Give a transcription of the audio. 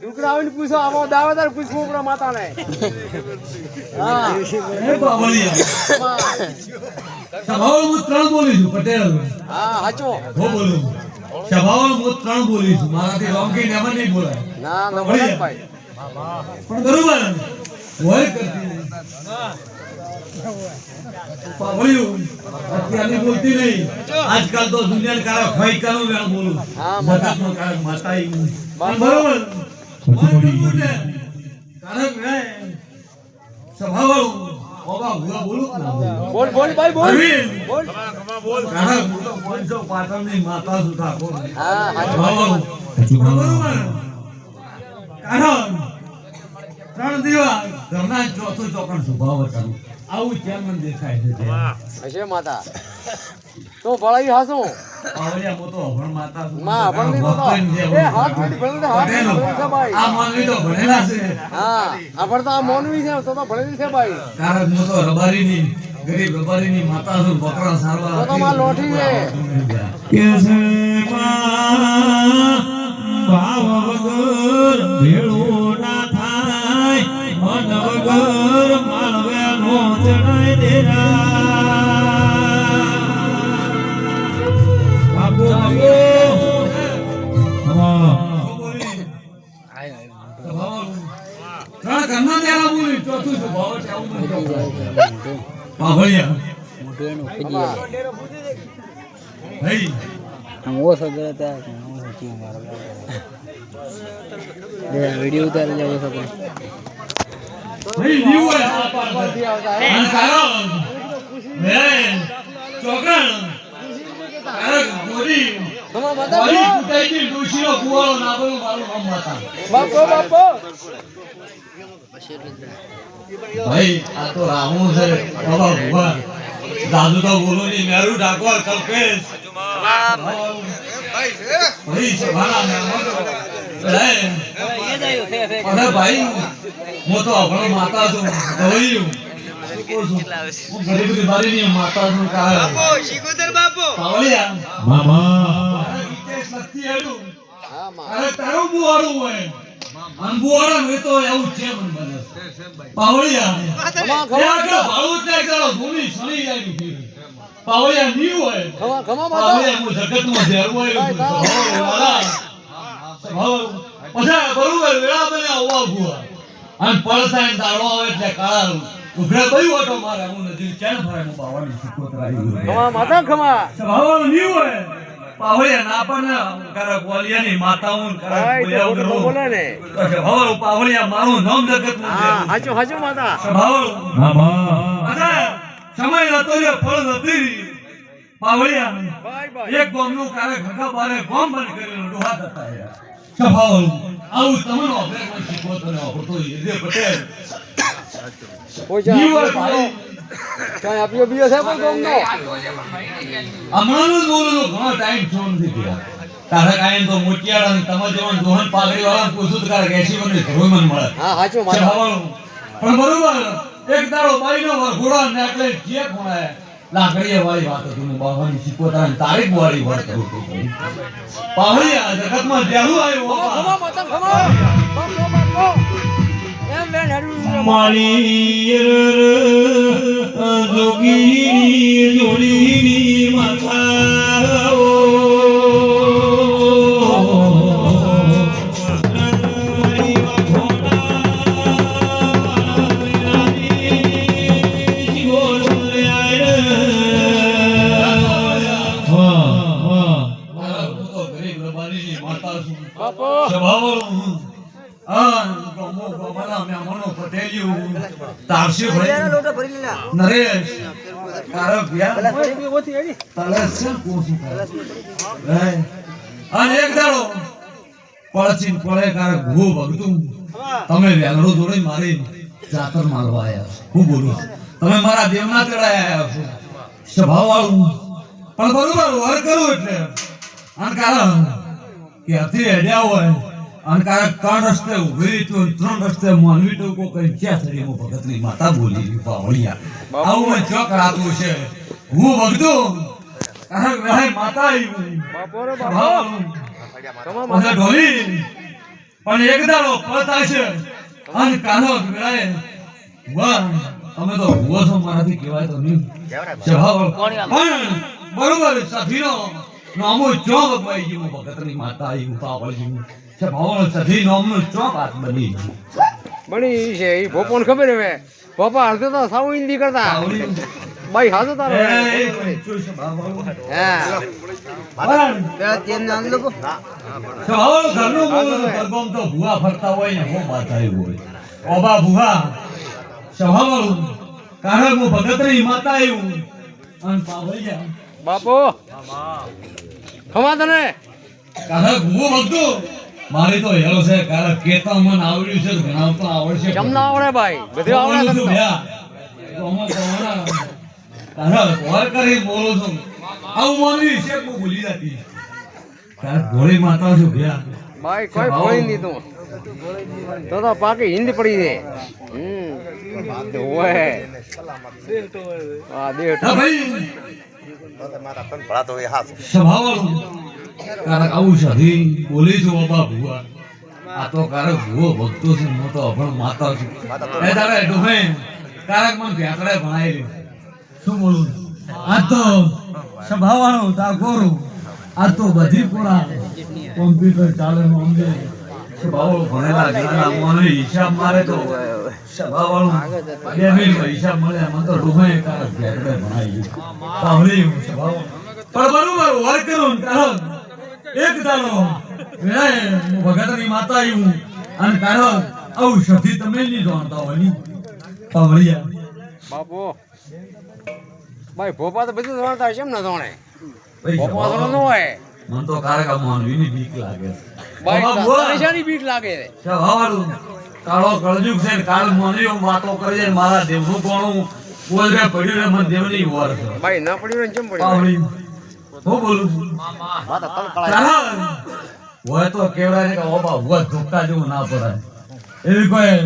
છોકરા આવીને પૂછો આવો દાવેદાર પૂછવું પડે માતાને. હા. એ હું ત્રણ બોલી છું પટેલ. હા હાચો. હું બોલું સભાઓ હું ત્રણ બોલી છું. મારાથી રોંકી ને એમાં નહીં બોલાય. ના ના બોલે ભાઈ પણ બરોબર. હોય કરતી. નહીં. અત્યારની બોલતી નહીં. આજકાલ તો દુનિયાને કારક બોલું. હા, માતા. માતા બરોબર. બોલું બોલું? ભાઈ બોલ. પાટણની માતા. હા કારણ ત્રણ દિવસ ઘરના ચોથું ચોકણ સ્વભાવ આવું ચેરમેન દેખાય છે હશે માતા. તો ભળાઈ હાસું. પાવડિયા મોટો અભણ માતા છું. માં અભણની તો તો. એ હાથ જોડી ભણેલું હાથ જોડી ભણેલો. ભણેલું છે ભાઈ. આ માનવી તો ભણેલા છે હા આપણ તો આ મોનવી છે તો તો ભણેલી છે ભાઈ કારણ હું તો રબારીની ગરીબ રબારીની માતા છું બકરા સારવા તો તો માં લોઠી છે. કે છે ભાવ વગર ભેળું ના થાય મન વગર માલવે નો ચડાય દેરા પાભળિયા મોટું એનું આમ ઓછો ત્યાં ઓછો મારો વીડિયો ઉતારે જાય ઓછો કરે માતા. બાપો બાપો. ભાઈ આ તો રામુ છે. બાબા ભગવાન. દાદુ તો બોલો ની મેરું ઠાકોર કલ્પેશ. ભાઈ સભાના મહેમાનો ભાઈ હું તો આપણો માતા છું છું? મામા. તારું હોય. તો એવું છે. મન બને પાવળિયા કરો, આવી ની હોય. હું. પછી બરોબર વેળા બને આવવા ભૂવા. અને પડસાઈને દાડો આવે એટલે કાળ ઉઘડે કયું ઓટો મારે? હું નથી ચેન ફરે હું બાવાની સિકોતરા આવી ગયો. ખમા માતા ખમા સ્વભાવવાળો નહીં હોય. પાવળિયા ના પણ કરે માતાઓ બોલે ને પાવળિયા મારું નામ જગતમાં હા હાચો હાચો માતા. સ્વભાવવાળો. અચ્છા, સમય નતો રે ફળ નથી પાવળિયા એક ભાઈ નું કારે ઘગા બારે ગામ બંધ કરેલું ડોહા થતા રહ્યા. આવું તમને અભેગમાં શીખવો તો ને પટેલ કોઈ કાંઈ આપ્યો બીજો છે કોઈ ગમનો હમણાંનું જ બોલું ઘણો ટાઈમ થયો નથી થયો. તારે કાંઈ તો મોતિયાળા ને તમારે જેવા દોહન પાઘડી વાળાને પૂછું તો કાંઈ એસી ધરોઈ મને મળે. હા હાચો માતા પણ બરોબર એક દાડો બાઈનો વરઘોડો ને એટલે જે ખૂણાએ લાકડીએ વાળી વાત હતી હું બાવાની સિકોતરા તારીખ વાળી વાત કરું. જગતમાં જેવું આવ્યું મારી જોગીની પટેલિયું, તારસીભાઈ, નરેશ, કારક વ્યા, તલે છે કોસું અને એક દાડો. પડચીન પડે કારક ભૂ ભગતું. તમે વેલરો જોડે મારી જાતર મારવા આયા હું બોલું છું. તમે મારા દેવના તેડાય આયા છો. સ્વભાવવાળું પણ બરોબર વર કરું એટલે. અને કારણ કે અતિ હેડ્યા હોય. અને કારક ત્રણ રસ્તે ઊભી તો ત્રણ રસ્તે માનવી તો કોઈ કઈ ક્યાં હું ભગતની માતા બોલી પાવળિયા આવું મેં ચોક રાતું છે. હું ભગતો માતા. આવી ઢોલી. પણ એક દાડો પતાશે અને કાલો વેળાએ વાહ તમે તો હુવો છો મારાથી કહેવાય તો નહીં. પણ બરોબર સખીનો નામો ચોક ભાઈ જીવ ભગતની માતા આવ્યું પાવળ જીવ સ્વભાવ સધી નામનું ચોક આત બની. બની છે એ ભોપોન ખબર હવે? પપ્પા અડધો તો સાવ હિન્દી કરતા. ભાઈ હાજો તારો. એ કંચો સ્વભાવ હા. પણ સ્વભાવ ઘરનું બોલ ગરબમ તો ભુવા ફરતા હોય ને હો વાત આવ્યું હોય. ઓબા ભુવા. સ્વભાવ કારણ હું ભગતની માતા આવ્યું અને પાવળિયા બાપુ! ખમા તને? કાલે ભૂવો ભગતો મારી તો હેલો છે. કાલે કેતા મન આવડ્યું છે. ભણાવતો આવડશે. કેમ ના આવડે ભાઈ? બધું આવડે છું તો. કરી બોલું આવું હું ભૂલી જતી? માતા છું ભયા ભાઈ કોઈ ભોળી નહીં તું. તો તો પાકી હિન્દ પડી છે. હમ. ઓય આ દેહ શું બોલું આ તો સ્વભાવવાળું તા ગોરું આ તો બધી પૂરા કોમ્પ્યુટર ચાલે નું ભણેલા જ્ઞાના હિસાબ મારે તો સ્વભાવવાળું બે મિનિટમાં હિસાબ મળે મને તો ડોહે કારક ભણાઈ ગયું સાંભળી હું સ્વભાવ પણ બરોબર વાર કરું કારણ. એક દાડો. ભગતની માતા આવ્યું અને કારણ આવું તમે નહીં જાણતા હોયની સાંભળ્યા બાપુ ભાઈ ભોપા તો બધું જાણતા છે કેમ ના જાણે ભોપા તો ન હોય. મને તો કારકા માનવીની બીક લાગે બીક કાળો કળજુક છે કાલ કાળ માનવીઓ વાતો કરે છે મારા દેવનું કોણું બોલ રે પડ્યું રે મને દેવની વાર છે. ભાઈ ના પડ્યું ને કેમ પડ્યું? હું બોલું? હોય તો કેવડાય કે ઓબા હુવા ધોકા જેવું ના પડાય. એવી કોઈ